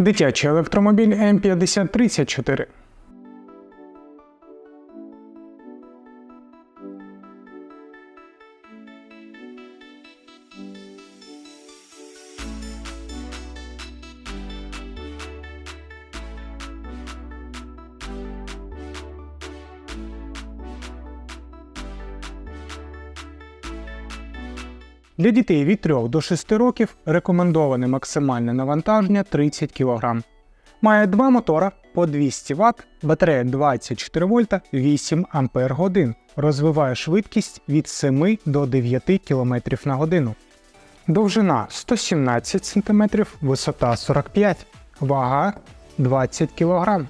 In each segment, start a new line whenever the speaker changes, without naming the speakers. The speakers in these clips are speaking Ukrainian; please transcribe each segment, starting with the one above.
Дитячий електромобіль М5034. Для дітей від 3 до 6 років рекомендоване максимальне навантаження 30 кг. Має два мотора по 200 Вт, батарея 24 вольта 8 Ампер годин. Розвиває швидкість від 7 до 9 км на годину. Довжина 117 см, висота 45 см, вага 20 кг.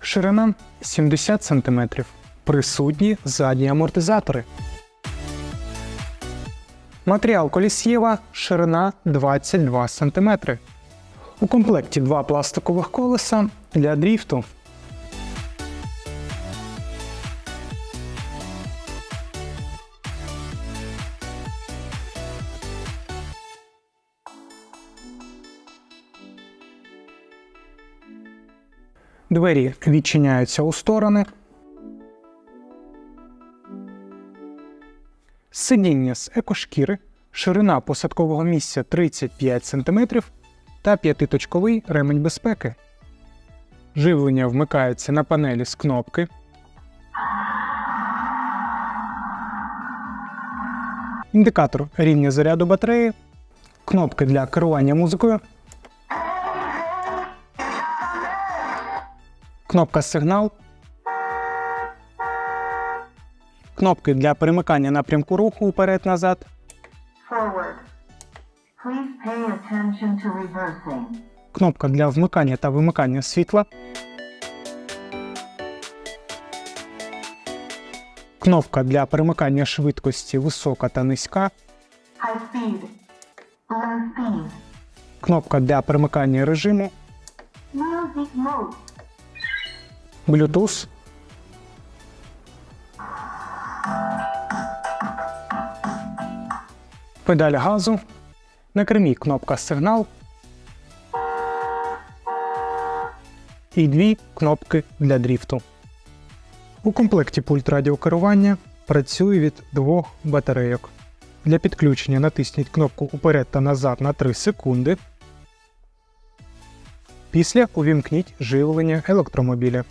Ширина 70 см. Присутні задні амортизатори. Матеріал колісєва ширина 22 см. У комплекті два пластикових колеса для дріфту. Двері відчиняються у сторони. Сидіння з екошкіри, ширина посадкового місця 35 см та п'ятиточковий ремень безпеки. Живлення вмикається на панелі з кнопки. Індикатор рівня заряду батареї, кнопки для керування музикою, кнопка сигнал, кнопки для перемикання напрямку руху
reversing.
кнопка для вмикання та вимикання світла, кнопка для перемикання швидкості висока та низька, кнопка для перемикання режиму, Bluetooth, педаль газу, на кермі кнопка сигнал і дві кнопки для дріфту. У комплекті пульт радіокерування працює від двох батарейок. Для підключення натисніть кнопку уперед та назад на 3 секунди. Після увімкніть живлення електромобіля.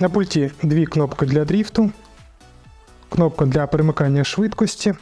На пульті дві кнопки для дріфту, кнопка для перемикання швидкості